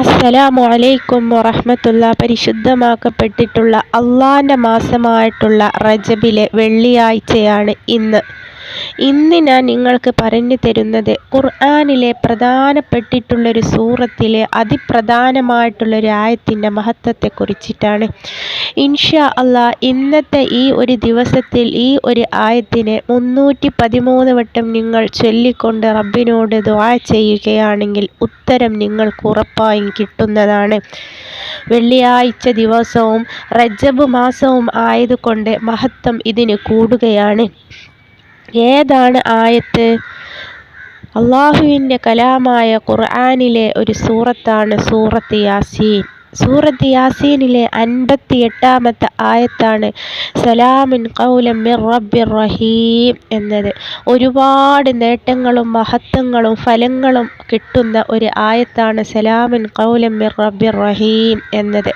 അസ്സലാമു അലൈക്കും വറഹ്മത്തുള്ള. പരിശുദ്ധമാക്കപ്പെട്ടിട്ടുള്ള അള്ളാന്റെ മാസമായിട്ടുള്ള റജബിലെ വെള്ളിയാഴ്ചയാണ് ഇന്ന്. ഇന്ന് ഞാൻ നിങ്ങൾക്ക് പറഞ്ഞു തരുന്നത് ഖുർആാനിലെ പ്രധാനപ്പെട്ടിട്ടുള്ളൊരു സൂറത്തിലെ അതിപ്രധാനമായിട്ടുള്ളൊരു ആയത്തിന്റെ മഹത്വത്തെ കുറിച്ചിട്ടാണ് ഇൻഷാ അള്ളാ ഇന്നത്തെ ഈ ഒരു ദിവസത്തിൽ ഈ ഒരു ആയത്തിനെ മുന്നൂറ്റി പതിമൂന്ന് വട്ടം നിങ്ങൾ ചൊല്ലിക്കൊണ്ട് റബ്ബിനോട് ദ്വാ ചെയ്യുകയാണെങ്കിൽ ഉത്തരം നിങ്ങൾക്ക് ഉറപ്പായും കിട്ടുന്നതാണ്. വെള്ളിയാഴ്ച ദിവസവും റജബ് മാസവും ആയതുകൊണ്ട് മഹത്വം ഇതിന് കൂടുകയാണ്. ഏതാണ് ആയത്ത്? അള്ളാഹുവിന്റെ കലാമായ ഖുർആാനിലെ ഒരു സൂറത്താണ് സൂറത്ത് യാസീൻ. സൂറത്ത് യാസീനിലെ അൻപത്തി എട്ടാമത്തെ ആയത്താണ് സലാമിൻ കൗലം മിർ റബ്ബിർ റഹീം എന്നത്. ഒരുപാട് നേട്ടങ്ങളും മഹത്വങ്ങളും ഫലങ്ങളും കിട്ടുന്ന ഒരു ആയത്താണ് സലാമിൻ കൗലം മിർ റബ്ബിർ റഹീം എന്നത്.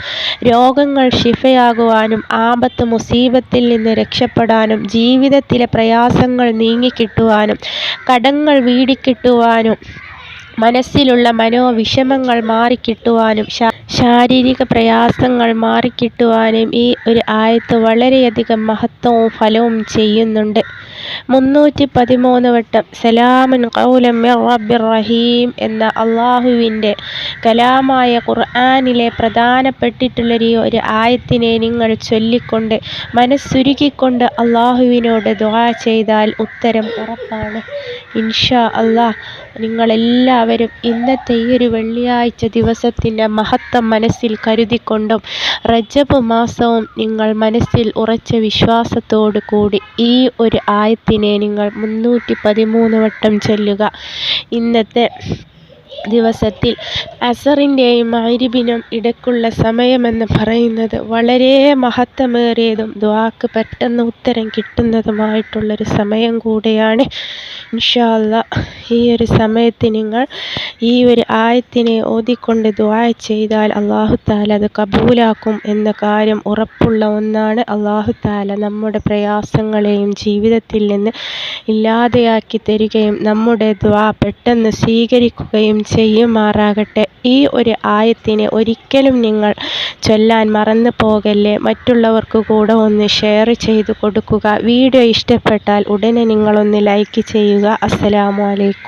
രോഗങ്ങൾ ശിഫയാകുവാനും ആപത്ത് മുസീബത്തിൽ നിന്ന് രക്ഷപ്പെടാനും ജീവിതത്തിലെ പ്രയാസങ്ങൾ നീങ്ങിക്കിട്ടുവാനും കടങ്ങൾ വീടിക്കിട്ടുവാനും മനസ്സിലുള്ള മനോവിഷമങ്ങൾ മാറിക്കിട്ടുവാനും ശാരീരിക പ്രയാസങ്ങൾ മാറിക്കിട്ടുവാനും ഈ ഒരു ആയത്ത് വളരെയധികം മഹത്വവും ഫലവും ചെയ്യുന്നുണ്ട്. മുന്നൂറ്റി പതിമൂന്ന് വട്ടം സലാമൻ കൗലം റഹീം എന്ന അള്ളാഹുവിന്റെ കലാമായ ഖുർആാനിലെ പ്രധാനപ്പെട്ടിട്ടുള്ളൊരു ഒരു ആയത്തിനെ നിങ്ങൾ ചൊല്ലിക്കൊണ്ട് മനസ്സുരുക്കിക്കൊണ്ട് അള്ളാഹുവിനോട് ദുആ ചെയ്താൽ ഉത്തരം ഉറപ്പാണ്. ഇൻഷാ അള്ളാഹ് നിങ്ങളെല്ലാവരും ഇന്നത്തെ ഈ ഒരു വെള്ളിയാഴ്ച ദിവസത്തിന്റെ മഹത്വം മനസ്സിൽ കരുതിക്കൊണ്ടും റജബ് മാസവും നിങ്ങൾ മനസ്സിൽ ഉറച്ച വിശ്വാസത്തോടു കൂടി ഈ ഒരു ആയത്തിനെ നിങ്ങൾ മുന്നൂറ്റി പതിമൂന്ന് വട്ടം ചൊല്ലുക. ഇന്നത്തെ ദിവസത്തിൽ അസറിന്റെയും മഗ്രിബിനും ഇടയ്ക്കുള്ള സമയമെന്ന് പറയുന്നത് വളരെ മഹത്വമേറിയതും ദ്വാക്ക് പെട്ടെന്ന് ഉത്തരം കിട്ടുന്നതുമായിട്ടുള്ളൊരു സമയം കൂടെയാണ്. ഇൻഷാല്ല ഈ ഒരു സമയത്ത് നിങ്ങൾ ഈ ഒരു ആയത്തിനെ ഓതിക്കൊണ്ട് ദുആ ചെയ്താൽ അള്ളാഹു താല അത് കബൂലാക്കും എന്ന കാര്യം ഉറപ്പുള്ള ഒന്നാണ്. അള്ളാഹു താല നമ്മുടെ പ്രയാസങ്ങളെയും ജീവിതത്തിൽ നിന്ന് ഇല്ലാതെയാക്കി തരികയും നമ്മുടെ ദ്വാ പെട്ടെന്ന് സ്വീകരിക്കുകയും ചെയ്യുമാറാകട്ടെ. ഈ ഒരു ആയത്തിനെ ഒരിക്കലും നിങ്ങൾ ചൊല്ലാൻ മറന്നു പോകല്ലേ? മറ്റുള്ളവർക്ക് കൂടെ ഒന്ന് ഷെയർ ചെയ്ത് കൊടുക്കുക. വീഡിയോ ഇഷ്ടപ്പെട്ടാൽ ഉടനെ നിങ്ങളൊന്ന് ലൈക്ക് ചെയ്യുക. അസ്സലാമു അലൈക്കും.